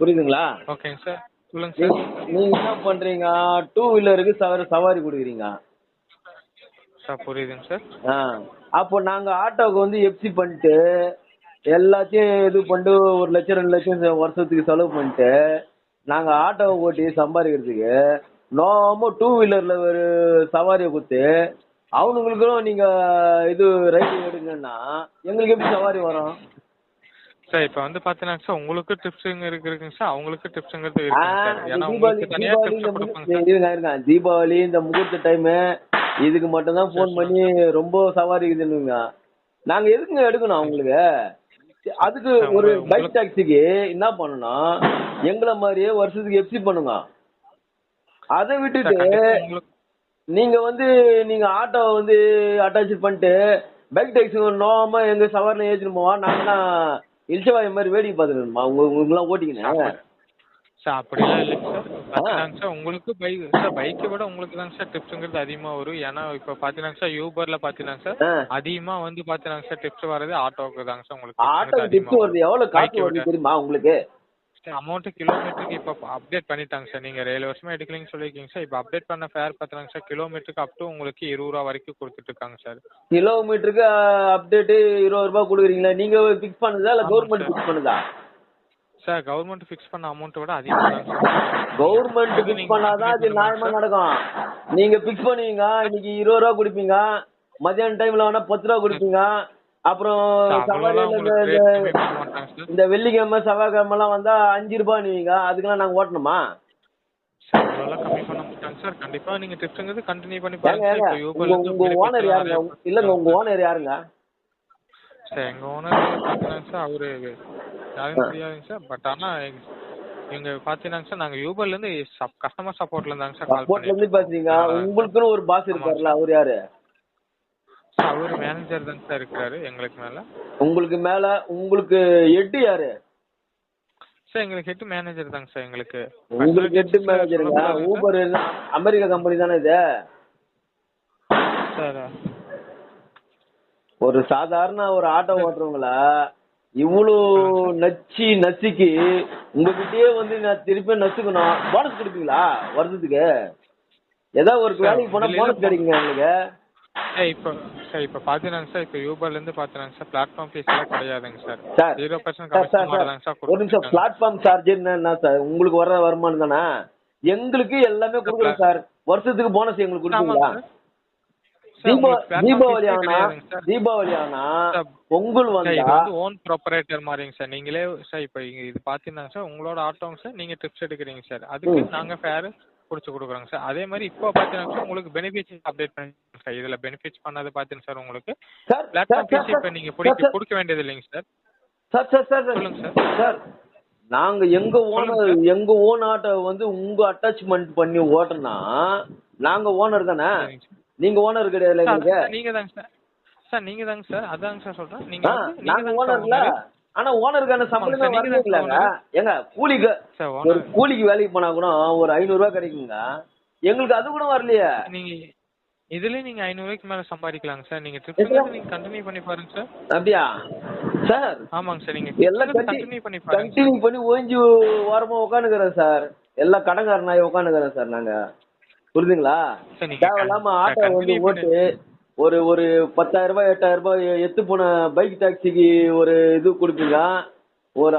புரியுதுங்களா? ஓகேங்க சார் சொல்லுங்க நீ- சார் நீங்க என்ன பண்றீங்க? டூ வீலருக்கு சவாரி சவாரி கொடுக்குறீங்க. சார் புரியுதுங்க சார் ஆ. அப்போ நாங்க ஆட்டோவுக்கு வந்து எஃப்சி பண்ணிட்டு எல்லாத்தையும் இது பண்ணிட்டு ஒரு லட்சம் ரெண்டு லட்சம் வருஷத்துக்கு செலவு பண்ணிட்டு நாங்க ஆட்டோவை ஓட்டி சம்பாதிக்கிறதுக்கு நோம டூ வீலர்ல ஒரு சவாரியை கொடுத்து அவனுங்களுக்கும் நீங்க இது ரைடு எடுங்கன்னா எங்களுக்கு எப்படி சவாரி வரும்? சார் இப்போ வந்து பார்த்தீங்கன்னா சார் உங்களுக்கு டிப்ஸுங்க இருக்கு இருக்குங்க சார் அவங்களுக்கு டிப்ஸுங்கிறது இருக்குங்க சார் ஏன்னா உங்களுக்கு தீபாவளி டிப்ஸ் கொடுப்பாங்க. தீபாவளி இந்த முகூர்த்த டைம் இதுக்கு மட்டும் தான் ஃபோன் பண்ணி ரொம்ப சவாரி இருக்குதுன்னுங்க நாங்க எதுக்குங்க எடுக்கணும் அவங்களுக்கு? அதுக்கு ஒரு பைக் டாக்ஸிக்கு என்ன பண்ணணும் எங்களை மாதிரியே வருஷத்துக்கு எஃப்சி பண்ணுங்க. அதை விட்டுட்டு நீங்க வந்து நீங்க ஆட்டோ வந்து அட்டாச் பண்ணிட்டு பைக் டாக்ஸி நோம எங்க சவாரில ஏற்றிட்டு போவா நாங்கலாம் இல்ச்சவாய் மாதிரி வேடிக்கை பார்த்துக்கணுமா உங்க உங்களாம் ஓட்டிக்கினேன் சார் அப்படிலாம் இல்லைங்க சார். உங்களுக்கு பைக் சார் பைக்கை விட உங்களுக்கு தாங்க சார் டிப்ஸுங்கிறது அதிகமாக வரும். ஏன்னா இப்போ பார்த்தீங்கன்னா சார் யூபரில் பார்த்தீங்கன்னா சார் ஆ. அதிகமாக வந்து பார்த்தீங்கன்னா சார் டிப்ஸ் வர்றது ஆட்டோவுக்கு தாங்க சார் உங்களுக்கு. ஆட்டோ டிப்ஸ் அதிகமா வருது. எவ்வளவு காசு வருது. தெரியுமா உங்களுக்கு? சார் அமௌண்ட் கிலோமீட்டருக்கு இப்போ அப்டேட் பண்ணிட்டாங்க சார் நீங்கள் ஏழு வருஷமா எடுக்கலன்னு சொல்லியிருக்கீங்க சார் இப்போ அப்டேட் பண்ண ஃபேர் பார்த்துறாங்க சார் கிலோமீட்டருக்கு அப் டு உங்களுக்கு இருபது ரூபா வரைக்கும் கொடுத்துட்டு இருக்காங்க சார் கிலோமீட்டருக்கு அப்டேட் இருபது ரூபாய் கொடுக்குறீங்களா? நீங்க பிக்ஸ் பண்ணுதா இல்ல கவர்மெண்ட் சார். பிக்ஸ் பண்ணுதா? சார் கவர்மெண்ட் ஃபிக்ஸ் பண்ண அமௌண்ட்டை விட அதிகமாக சார் கவர்மெண்ட் அது பிக்ஸ் நீங்க பண்ணாதான் அது calculate நியாயமா பண்ணுங்க நடக்கும். நீங்க பிக்ஸ் பண்ணுவீங்க இன்னைக்கு இருபது ரூபா கொடுப்பீங்க. மத்தியான டைம்ல வேணா பத்து ரூபா கொடுப்பீங்க. அப்புறம் இந்த வெள்ளிக்கிழமை செவ்வாய்க்கிழமை எல்லாம் வந்தா அஞ்சு ரூபாய் நீங்க அதுக்கெல்லாம் நாங்க ஓட்டணுமா? கண்டிப்பாக நீங்கள் டிப்ஸுங்கிறது கண்டினியூ பண்ணி பாருங்க உங்க ஓனர் யாருங்க? இல்லங்க உங்க ஓனர் யாருங்க? சார் எங்கள் ஓனர் பார்த்தீங்கன்னா சார் அவரு யாரும் தெரியாதுங்க சார் பட் ஆனால் எங்க பார்த்தீங்கன்னா சார் நாங்கள் யூபர்லேருந்து கஸ்டமர் சப்போர்ட்ல இருந்தாங்க சார் சப்போர்ட்ல இருந்து பேசுறீங்க உங்களுக்குன்னு ஒரு பாஸ் இருப்பார்ல அவர் யாரு? அவர் மேனேஜர் தாங்க சார் இருக்கிறாரு எங்களுக்கு மேலே. உங்களுக்கு மேல உங்களுக்கு எட்டு யாரு? சார் எங்களுக்கு ஹெட் மேனேஜர் தாங்க சார் எங்களுக்கு. உங்களுக்கு எட்டு மேனேஜருங்க ஊபர் அமெரிக்கா கம்பெனி தானே இது? சார் ஒரு சாதாரண ஒரு ஆட்டோ ஓட்டுறவங்கள? இவ்வளவு நச்சு நச்சுக்கு உங்ககிட்டயே வந்து நான் திருப்பி நச்சுக்கணும் போனஸ் கொடுப்பீங்களா? வருஷத்துக்கு? ஏதாவது ஒரு வேலைக்கு போனா போனஸ் கிடைக்குங்க உங்களுக்கு? இப்போ சார் இப்போ பார்த்தீங்கன்னா சார் இப்போ யூபர்லேருந்து பார்த்தீங்கன்னா சார் பிளாட்ஃபார்ம் கிடையாதுங்க sir sir zero percent sir commission ஒரு நிமிஷம். பிளாட்ஃபார்ம் சார்ஜ் என்ன சார் உங்களுக்கு வர்ற வருமானம் தானே? எங்களுக்கு எல்லாமே கொடுக்குறோம் சார் வருஷத்துக்கு போனஸ் எங்களுக்கு platform தீபாவளி ஆனா தீபாவளி ஆனா பொங்கல் வந்தா ஓன் ப்ராப்பரேட்டர் மாதிரிங்க சார் நீங்களே சார் இப்போ இது பார்த்தீங்கன்னா சார் உங்களோட ஆட்டோங்க சார் நீங்கள் ட்ரிப்ஸ் எடுக்கிறீங்க சார் அதுக்கு ம். நாங்கள் ஃபேர் பிடிச்சி கொடுக்குறோங்க சார். அதே மாதிரி இப்போ பார்த்தீங்கன்னா சார் உங்களுக்கு பெனிஃபிட்ஸ் அப்டேட் பண்ணி சார். இதில் பெனிஃபிட்ஸ் பண்ணது பார்த்தீங்கன்னா சார் உங்களுக்கு. பிளாட்ஃபார்ம் ஃபீஸ் இப்போ நீங்கள் பிடிக்க கொடுக்க வேண்டியது இல்லைங்க சார். சார் சார் சார் சொல்லுங்க சார். சார் நாங்க எங்க ஓனர் எங்க ஓன் ஆட்டோ வந்து உங்க அட்டாச்மெண்ட் பண்ணி ஓட்டனா நாங்க ஓனர் தானே? நீங்க ஓனர் கிடையாது நீங்கள் தாங்க சார் சார். நீங்கள் தாங்க சார். அதாங்க சார் வந்து நாங்க சார் ஓனர்ல. ஆனா ஓனருக்கான சம்பளமே நீங்க owner. ஏங்க கூலிக்கு சார் ஒரு கூலிக்கு வேலைக்கு போனா கூட ஒரு ஐநூறு ரூபாய் கிடைக்குங்க. எங்களுக்கு அது கூட வரலையே. நீங்கள் இதுலேயே நீங்கள் ஐநூறுரூவாய்க்கு மேலே சம்பாதிக்கலாங்க சார். நீங்கள் ட்ரிப்ஸ் எதுல? நீங்கள் கண்டினியூ பண்ணி பாருங்க சார். அப்படியா? சார் ஆமாங்க சார் நீங்கள் எல்லாம் கண்டினியூ பண்ணி பாருங்க கண்டினியூ பண்ணி ஓஞ்சி ஓரமா உட்காந்துக்கிறோம் சார். எல்லாம் கடங்கார நாய் உட்காந்துக்கிறோம் சார் நாங்க. புரியுதுங்களா? சார், நீங்க தேவையில்லாம ஆட்டோ வந்து ஓட்டு ஒரு ஒரு பத்தாயிரம் ரூபாய் எட்டாயிரம் ரூபாய் எத்து போன பைக் டாக்ஸிக்கு ஒரு இது கொடுப்பீங்க. ஒரு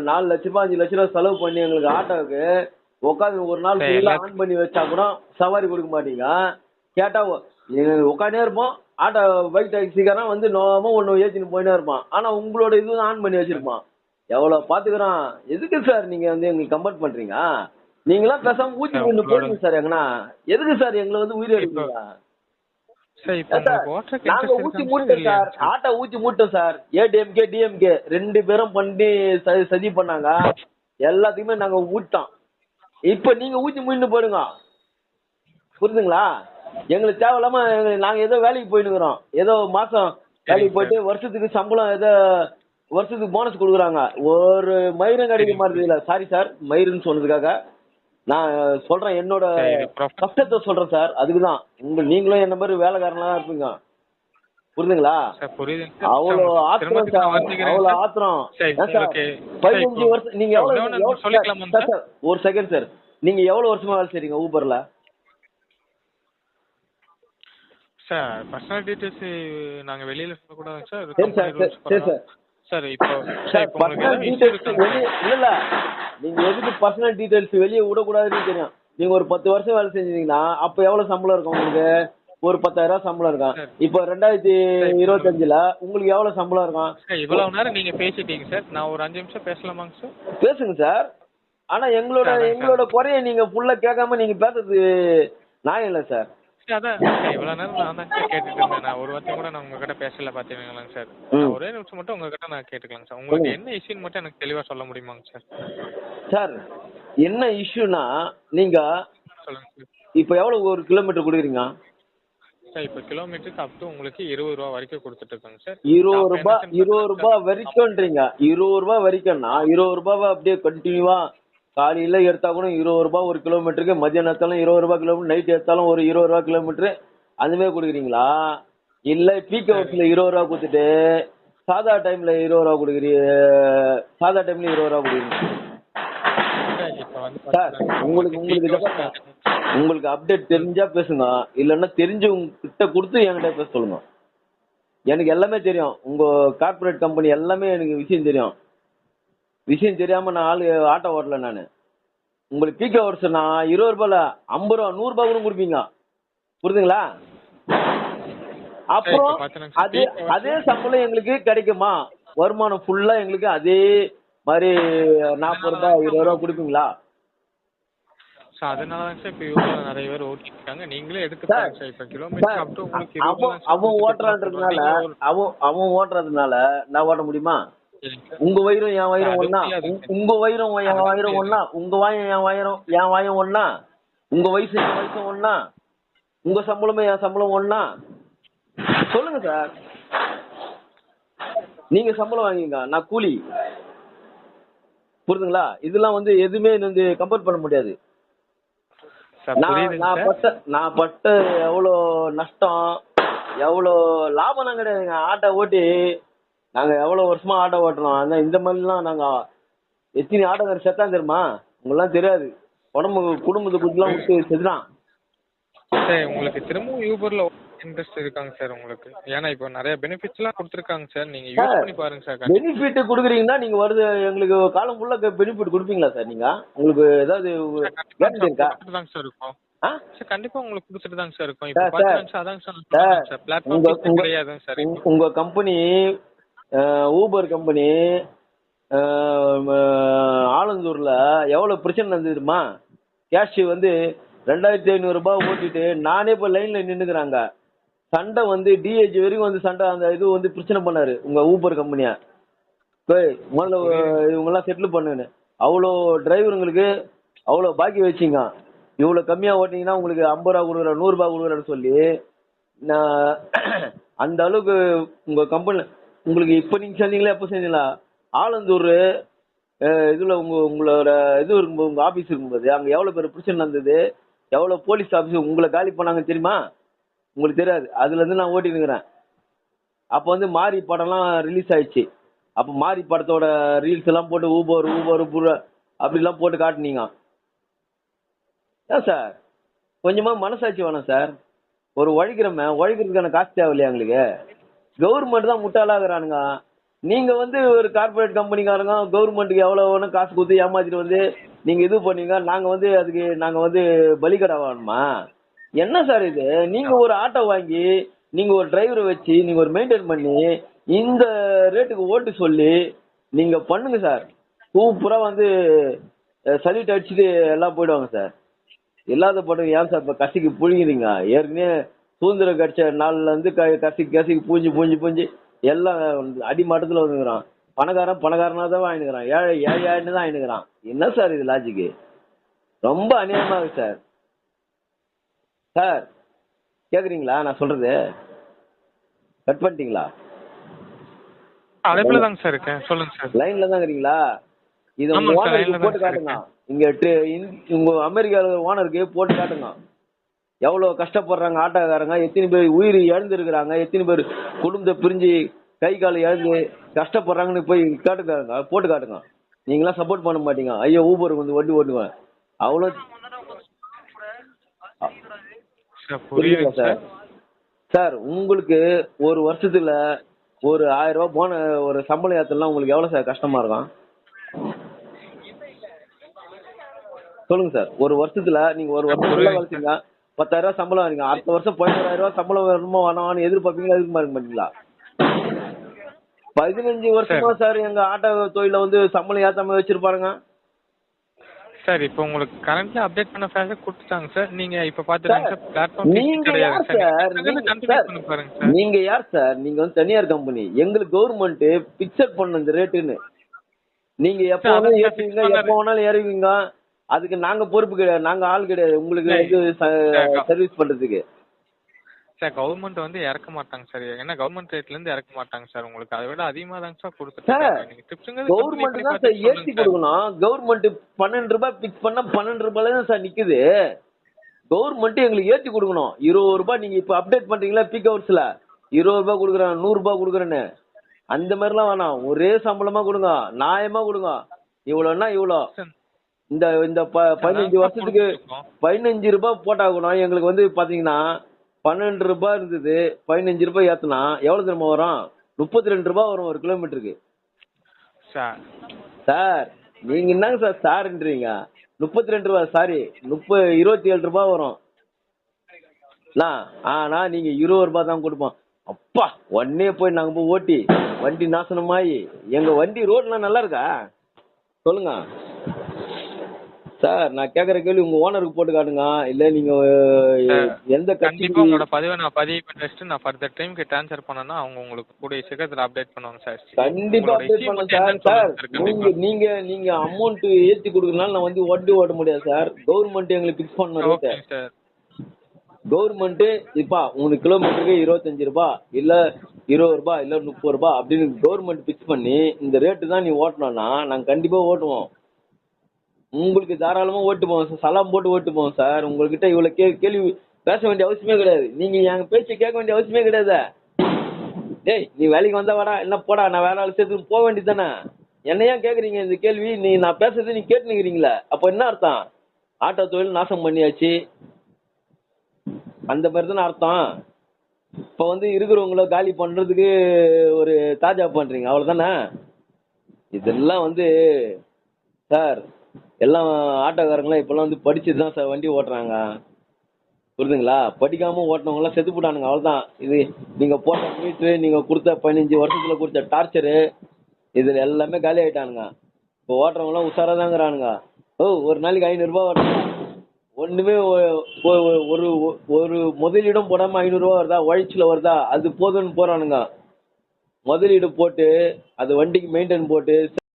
நாலு லட்ச ரூபாய் அஞ்சு லட்ச ரூபாய் செலவு பண்ணி எங்களுக்கு ஆட்டோவுக்கு உட்காந்து ஒரு நாள் ஃபுல்லா ஆன் பண்ணி வச்சா கூட சவாரி கொடுக்க மாட்டீங்க. கேட்டா உட்காந்தே இருப்போம். ஆட்டோ பைக் டாக்ஸிக்காரன் வந்து நோம ஒண்ணு ஏத்தின்னு போயினே இருப்பான். ஆனா உங்களோட இது ஆன் பண்ணி வச்சிருப்பான். எவ்வளவு பாத்துக்கிறோம் எதுக்கு சார் நீங்க வந்து எங்களுக்கு கம்பேர் பண்றீங்க? நீங்களாம் பேசாம கொண்டு உங்களோட- போயிருங்க சார் எங்கனா. எதுக்கு சார் எங்களை வந்து உயிர் எடுப்பீங்க சார் இப்போ உங்களுக்கு ஓட்டுறக்கு நாங்க ஊத்தி மூட்டோம் சார். ஆட்டோ ஊத்தி மூட்டோம் சார். ஏடிஎம்கே டிஎம்கே ரெண்டு பேரும் பண்ணி சதி பண்ணாங்க. எல்லாத்தையுமே நாங்க ஊட்டோம். இப்ப நீங்க ஊத்தி மூட்டு போயிடுங்க. புரியுதுங்களா எங்களுக்கு தேவையில்லாம நாங்க ஏதோ வேலைக்கு போயினுக்கிறோம் ஏதோ மாசம் வேலைக்கு போயிட்டு வருஷத்துக்கு சம்பளம் ஏதோ வருஷத்துக்கு போனஸ் கொடுக்குறாங்க. ஒரு மயிரும் கிடைக்க மாதிரி இல்ல சாரி சார் மயிருன்னு சொன்னதுக்காக. நான் சொல்றேன் என்னோட கஷ்டத்தை சொல்றேன் சார். அதுக்குதான். உங்க நீங்களும் என்ன மாதிரி வேலைக்காரனா இருப்பீங்க. புரியுதுங்களா சார் புரியுதுங்க சார் அவ்வளோ சார், ஆத்திரம் சிரமத்துக்கு நான் சார். வருந்துக்கிறேன் அவ்வளோ சார். ஆத்திரம். பதினஞ்சு வருஷம் நீங்க எவ்வளவு ஒரு செகண்ட் சார். நீங்க எவ்வளவு வருஷமா வேலை செய்றீங்க ஊபர்ல? சார் பர்சனல் டீடைல்ஸ் நாங்க வெளியில சொல்லக்கூடாதுங்க சார். சரி சார், சரி, இப்போ சார் பர்சனல் டீடைல்ஸ் வெளியே இல்ல இல்ல. நீங்க எதுக்கு பர்சனல் டீடைல்ஸ் வெளியே விடக்கூடாதுன்னு தெரியும். நீங்க ஒரு பத்து வருஷம் வேலை செஞ்சீங்கன்னா அப்ப எவ்வளவு சம்பளம் இருக்கும் உங்களுக்கு? ஒரு பத்தாயிரம் ரூபாய் சம்பளம் இருக்கும். இப்போ ரெண்டாயிரத்தி இருபத்தஞ்சுல உங்களுக்கு எவ்வளவு சம்பளம் இருக்கும்? இவ்வளவு நேரம் நீங்க பேசிட்டீங்க சார். நான் ஒரு அஞ்சு நிமிஷம் பேசலாமாங்க சார்? பேசுங்க சார். ஆனா எங்களோட. எங்களோட குறைய நீங்க ஃபுல்லா கேட்காம நீங்க பேசுறது நியாயம் இல்ல சார். அதான் இவ்வளவு நேரம் நான் தான் சார் கேட்டுட்டு இருந்தேன். நான் ஒரு வார்த்தை கூட நான் உங்ககிட்ட பேசல பாத்தீங்களாங்க சார். ஒரே நிமிஷம் மட்டும் உங்ககிட்ட நான் கேட்டுக்கலாங்க சார். உங்களுக்கு என்ன இஷ்யூன்னு மட்டும் எனக்கு தெளிவா சொல்ல முடியுமாங்க சார்? சார் என்ன இஷ்யூனா நீங்க சொல்லுங்க சார். இப்ப எவ்வளவு ஒரு கிலோமீட்டர் கொடுக்குறீங்க? சார் இப்போ கிலோமீட்டருக்கு அப் டு உங்களுக்கு இருபது ரூபா வரைக்கும் கொடுத்துட்டு இருக்காங்க சார். இருபது ரூபாய் இருபது ரூபாய் வரைக்கும்ன்றீங்க. இருபது ரூபாய் வரைக்கும்னா இருபது ரூபாவை அப்படியே கண்டினியூவா காலையில எடுத்தா கூட இருபது ரூபாய் ஒரு கிலோமீட்டருக்கு மதியம் எடுத்தாலும் இருபது ரூபாய் கிலோமீட்டர் நைட் எடுத்தாலும் ஒரு இருபது ரூபாய் கிலோமீட்டர் அந்த மாதிரி கொடுக்குறீங்களா? இல்ல பீக் ஹவர்ஸ்ல இருபது ரூபா கொடுத்துட்டு சாதா டைம்ல இருபது ரூபா கொடுக்குறீங்க சாதா டைம்ல இருபது ரூபா கொடுக்குறீங்க. சார் உங்களுக்கு உங்களுக்கு. உங்களுக்கு அப்டேட் தெரிஞ்சா பேசுங்க. இல்லைன்னா தெரிஞ்சவங்க கிட்ட கொடுத்து என்கிட்ட பேச சொல்லுங்க. எனக்கு எல்லாமே தெரியும். உங்க கார்ப்பரேட் கம்பெனி எல்லாமே எனக்கு விஷயம் தெரியும். விஷயம் தெரியாம நான் ஆளு ஆட்டோ ஓட்டல நான். உங்களுக்கு பீக் ஹவர்ஸ் நான் இருபது ரூபாய்ல ஐம்பது ரூபா நூறு ரூபாய் கூட கொடுப்பீங்க. புரியுதுங்களா அப்புறம் அதே அதே சம்பளம் எங்களுக்கு கிடைக்குமா? வருமானம் ஃபுல்லா எங்களுக்கு அதே மாதிரி நாற்பது ரூபாய் இருபது ரூபாய் கொடுப்பீங்களா? சார் அதனால தான் சார் இப்போ யூடியூப்ல நிறைய பேர் ஓட்டிட்டு இருக்காங்க நீங்களே எடுத்து சார், பாருங்க சார் இப்போ கிலோமீட்டர் அப் டு உங்களுக்கு இருபது அவன் அவன் ஓட்டுறான்றதுனால அவன் அவன் ஓட்டுறதுனால நான் ஓட்ட முடியுமா? உங்க வயிறும் என் வயிறும் ஒண்ணா. உங்க- வயிறும் என் வயிறும். ஒண்ணா. உங்க வாயும் என் வயிறும் என் வாயும் ஒண்ணா. உங்க வயசு என் வயசும் ஒண்ணா. உங்க சம்பளமும் என் சம்பளம் ஒண்ணா. சொல்லுங்க சார் நீங்க சம்பளம் வாங்கிங்க நான் கூலி. புரியுதுங்களா இதெல்லாம் வந்து எதுவுமே வந்து கம்பேர் பண்ண முடியாது. நான் பட்ட நான் பட்ட எவ்வளோ நஷ்டம் எவ்வளோ லாபம்லாம் கிடையாதுங்க. ஆட்டோ ஓட்டி நாங்க எவ்வளவு வருஷமா ஆட்டோ ஓட்டுறோம்? ஆனா இந்த மாதிரிலாம் நாங்க எத்தனை ஆட்டோக்காரர் செத்தான் தெரியுமா? உங்களுக்குலாம் தெரியாது. உடம்பு குடும்பத்தை குட்டிலாம் விட்டு செத்துறான் சார் உங்களுக்கு திரும்பவும் யூபர்ல இன்ட்ரெஸ்ட் இருக்காங்க சார் உங்களுக்கு. ஏன்னா இப்போ நிறைய பெனிஃபிட்ஸ் எல்லாம் கொடுத்துருக்காங்க சார். நீங்க யூஸ் பண்ணி பாருங்க சார். பெனிஃபிட் கொடுக்குறீங்கன்னா நீங்க வருது எங்களுக்கு காலம் ஃபுல்லா பெனிஃபிட் கொடுப்பீங்களா சார் நீங்க? உங்களுக்கு ஏதாவது இருக்கா? தாங்க சார் இருக்கும். கண்டிப்பா உங்களுக்கு கொடுத்துட்டு தாங்க சார் இருக்கும். இப்போ அதாங்க சார் நான் சார், உங்க கம்பெனி ஊபர் கம்பெனி ஆலந்தூர்ல எவ்வளவு பிரச்சனை நடந்ததுமா கேஷ் வந்து ரெண்டாயிரத்தி ஐநூறு ரூபாய் ஓட்டிட்டு நானே இப்ப லைன்ல நின்னுக்கிறாங்க. சண்டை வந்து டிஏஜி வரைக்கும் வந்து சண்டை அந்த இது வந்து பிரச்சனை பண்ணாரு உங்க ஊபர் கம்பெனியா முதல்ல இவங்க எல்லாம் செட்டில் பண்ணுன்னு. அவ்வளோ டிரைவருங்களுக்கு அவ்வளோ பாக்கி வச்சிங்க. இவ்வளோ கம்மியா ஓட்டிங்கன்னா உங்களுக்கு ஐம்பது ரூபா கொடுக்குறேன் நூறுரூபா கொடுக்குறேன்னு சொல்லி நான் அந்த அளவுக்கு உங்க கம்பெனி உங்களுக்கு இப்ப நீங்க செஞ்சீங்களா எப்ப செஞ்சீங்களா ஆலந்தூர் இதில் இதுல உங்க உங்களோட இது இருக்கும்போது உங்க ஆபீஸ் இருக்கும்போது அங்க எவ்வளவு பேர் பிரச்சனை நடந்தது எவ்வளவு போலீஸ் ஆபீஸ் உங்களை காலி பண்ணாங்க தெரியுமா? உங்களுக்கு தெரியாது. அதுல இருந்து நான் ஓட்டிட்டு இருக்கிறேன். அப்ப வந்து மாரி படம்லாம் ரிலீஸ் ஆயிடுச்சு. அப்ப மாரி படத்தோட ரீல்ஸ் எல்லாம் போட்டு ஊபர் ஊபர் ஊபர் அப்படிலாம் போட்டு காட்டுனீங்க. ஏன் சார் கொஞ்சமா மனசாட்சி வேணாம் சார் ஒரு உழைக்கிறோமே உழைக்கிறதுக்கான காசு தேவையில்லையா எங்களுக்கு கவர்மெண்ட் தான் முட்டாளாகிறானுங்க. நீங்க வந்து ஒரு கார்பரேட் கம்பெனிக்காரங்க கவர்மெண்ட்டுக்கு எவ்வளவு வேணும் காசு கொடுத்து ஏமாத்திட்டு வந்து நீங்க இது பண்ணீங்க நாங்க வந்து அதுக்கு நாங்க வந்து பலிகடா வாங்கணுமா? என்ன சார் இது? நீங்க ஒரு ஆட்டோ வாங்கி நீங்க ஒரு டிரைவரை வச்சு நீங்க ஒரு மெயின்டைன் பண்ணி இந்த ரேட்டுக்கு ஓட்டு சொல்லி நீங்க பண்ணுங்க சார். சூப்பரா வந்து சலிட்டு அடிச்சுட்டு எல்லாம் போயிடுவாங்க சார். இல்லாத படம் ஏன் சார் இப்ப கசிக்கு புழியுறீங்க ஏற்கனவே சுதந்திரம் கிடைச்ச நாள்ல இருந்து க- கசிக்கு கசிக்கு பூஞ்சி பூஞ்சி பூஞ்சி எல்லாம் அடிமட்டத்துல வந்துக்கிறான் பணக்காரன் பணக்காரனா தான் வாங்கினுக்கிறான். ஏழை ஏழையான்னு தான் வாங்கினுக்கிறான். என்ன சார் இது லாஜிக்கு ரொம்ப அநியாயமா இருக்கு சார். சார் கேக்குறீங்களா? நான் சொல்றது? கட் பண்ணிட்டீங்களா? அழைப்புல தாங்க சார் இருக்கேன். சொல்லுங்க சார். லைன்ல தான் இருக்கீங்களா இத போட்டு காட்டுங்க. இங்க உங்க அமெரிக்கால ஓனருக்கு போட்டு காட்டுங்க. எவ்வளவு கஷ்டப்படுறாங்க ஆட்டோக்காரங்க எத்தனை பேர் உயிர் இழந்திருக்கிறாங்க எத்தனை பேர் குடும்பத்தை பிரிஞ்சு கை கால் இழந்து கஷ்டப்படுறாங்கன்னு போய் காட்டுக்காருங்க போட்டு காட்டுங்க. நீங்களாம் சப்போர்ட் பண்ண மாட்டீங்க. ஐயோ ஊபர் வந்து வண்டி ஓட்டுவேன். அவ்வளோ புரியுதுங்க சார் சார்? உங்களுக்கு ஒரு வருஷத்துல ஒரு ஆயிரம் ரூபாய் போன ஒரு சம்பளம் ஏத்தலாம் உங்களுக்கு எவ்வளவு சார் கஷ்டமா இருக்கும்? சொல்லுங்க சார் ஒரு வருஷத்துல நீங்க ஒரு வருஷம் வளர்த்தீங்க பத்தாயிரம் ரூபாய் சம்பளம் வரீங்க அடுத்த வருஷம் பதினோராயிரம் ரூபாய் சம்பளம் வரணுமா வேணாம்னு எதிர்பார்ப்பீங்களா? எதிர்பார்க்க மாட்டீங்களா? பதினஞ்சு வருஷமா சார். எங்க ஆட்டோ தொழில வந்து சம்பளம் ஏத்தாம வச்சிருப்பாருங்க. சார் இப்போ உங்களுக்கு கரண்ட்ல அப்டேட் பண்ண ஃபேஸை கொடுத்துட்டாங்க சார். நீங்க இப்போ பார்த்துட்டாங்க சார் பிளாட்ஃபார்ம் நீங்க யார் சார். நீங்க பாருங்க யார் சார்? நீங்க வந்து தனியார் கம்பெனி எங்களுக்கு கவர்மெண்ட் பிக்சர் பண்ண இந்த ரேட்டுன்னு நீங்க எப்போ வேணாலும் பண்ணாரு. எப்போ வேணாலும் ஏறுவீங்க. அதுக்கு நாங்க பொறுப்பு கிடையாது. நாங்க ஆள் கிடையாது. உங்களுக்கு சார், சர்வீஸ் பண்றதுக்கு. சார் கவர்மெண்ட் வந்து இறக்க மாட்டாங்க சார். ஏன்னா கவர்மெண்ட் ரேட்ல இருந்து இறக்க மாட்டாங்க சார் உங்களுக்கு. அதை விட அதிகமா தாங்க சார் டிப்ஸுங்கிறது கவர்மெண்ட் தான் சார் ஏற்றி கொடுக்கணும். கவர்மெண்ட் பன்னெண்டு ரூபாய் பிக்ஸ் பண்ணா பன்னெண்டு ரூபாயில தான் சார் நிக்குது. கவர்மெண்ட் எங்களுக்கு ஏற்றி கொடுக்கணும். இருபது ரூபாய் நீங்க இப்ப அப்டேட் பண்றீங்களா பீக் ஹவர்ஸ்ல இருபது ரூபாய் கொடுக்குறேன் நூறு ரூபாய் கொடுக்குறேன்னு. அந்த மாதிரிலாம் வேணாம். ஒரே சம்பளமா கொடுங்க. நியாயமா கொடுங்க. இவ்வளவுன்னா இவ்வளோ இந்த இந்த ப- பதினஞ்சு வருஷத்துக்கு பதினஞ்சு ரூபாய் போட்டா கூட எங்களுக்கு வந்து பாத்தீங்கன்னா பன்னெண்டு ரூபாய் இருந்தது. பதினஞ்சு ரூபாய் ஏத்துனா எவ்வளவு தெரியுமா வரும்? முப்பத்தி ரெண்டு ரூபாய் வரும் ஒரு கிலோமீட்டருக்கு. சார். சார் நீங்க என்னங்க சார் சார்ன்றீங்க? முப்பத்தி ரெண்டு ரூபாய் சாரி முப்ப இருபத்தி ஏழு ரூபாய் வரும். ஆனா நீங்க இருபது ரூபாய் தான் கொடுப்போம். அப்பா உடனே போய் நாங்க போய் ஓட்டி வண்டி நாசனமாயி எங்க வண்டி ரோட்லாம் நல்லா இருக்கா? சொல்லுங்க. சார் நான் கேக்குற கேள்வி உங்க ஓனருக்கு போட்டு காட்டுங்க. இல்ல நீங்க எந்த கண்டிப்பா உங்களோட பதிவை நான் பதிவு பண்ணிட்டு நான் ஃபர்தர் டைம்க்கு ட்ரான்ஸ்ஃபர் பண்ணனா அவங்க உங்களுக்கு கூடிய சீக்கிரத்துல அப்டேட் பண்ணுவாங்க சார் கண்டிப்பா அப்டேட் பண்ண சார் சார் நீங்க நீங்க நீங்க அமௌண்ட் ஏத்தி கொடுக்கறனால நான் வந்து வண்டி ஓட்ட முடியாது சார் கவர்மெண்ட் எங்களுக்கு பிக்ஸ் பண்ண ஓகே சார் கவர்மெண்ட் இப்பா உங்களுக்கு கிலோமீட்டருக்கு இருபத்தஞ்சு ரூபாய் இல்ல இருபது ரூபாய் இல்ல முப்பது ரூபாய் அப்படின்னு கவர்மெண்ட் பிக்ஸ் பண்ணி இந்த ரேட்டு தான் நீ ஓட்டணும்னா நாங்க கண்டிப்பா ஓட்டுவோம். உங்களுக்கு தாராளமா ஓட்டு போவோம் சார். சலாம் போட்டு ஓட்டு போவோம் சார். உங்ககிட்ட இவ்வளவு கே கேள்வி பேச வேண்டிய அவசியமே கிடையாது. நீங்க எங்க பேச்சு கேட்க வேண்டிய அவசியமே கிடையாது. டேய் நீ வேலைக்கு வந்தா வாடா என்ன போடா நான் வேலை ஆள் சேர்த்து போக வேண்டியது தானே என்ன ஏன் கேக்குறீங்க இந்த கேள்வி? நீ நான் பேசுறது நீ கேட்டு நிக்கிறீங்களா அப்ப என்ன அர்த்தம்? ஆட்டோ தொழில் நாசம் பண்ணியாச்சு. அந்த மாதிரி தானே அர்த்தம். இப்ப வந்து இருக்கிறவங்கள காலி பண்றதுக்கு ஒரு தாஜா பண்றீங்க. அவ்வளவுதானே? இதெல்லாம் வந்து சார் எல்லாம் ஆட்டோக்காரங்களாம் இப்பெல்லாம் வந்து படிச்சுட்டு தான் சார் வண்டி ஓட்டுறாங்க. புரியுதுங்களா படிக்காம ஓட்டினவங்க எல்லாம் செத்து போட்டானுங்க அவ்வளவுதான். இது நீங்க போட்ட மீட்ரு நீங்க கொடுத்த பதினஞ்சு வருஷத்துல கொடுத்த டார்ச்சரு இதுல எல்லாமே காலி ஆயிட்டானுங்க. இப்போ ஓட்டுறவங்க எல்லாம் உஷாரா தாங்கிறானுங்க ஓ ஒரு நாளைக்கு ஐநூறு ரூபாய் ஒன்றுமே ஒண்ணுமே ஒரு ஒரு முதலீடும் போடாம ஐநூறு ரூபாய் வருதா? உழைச்சில வருதா? அது போதும்னு போறானுங்க. முதலீடு போட்டு அது வண்டிக்கு மெயின்டைன் போட்டு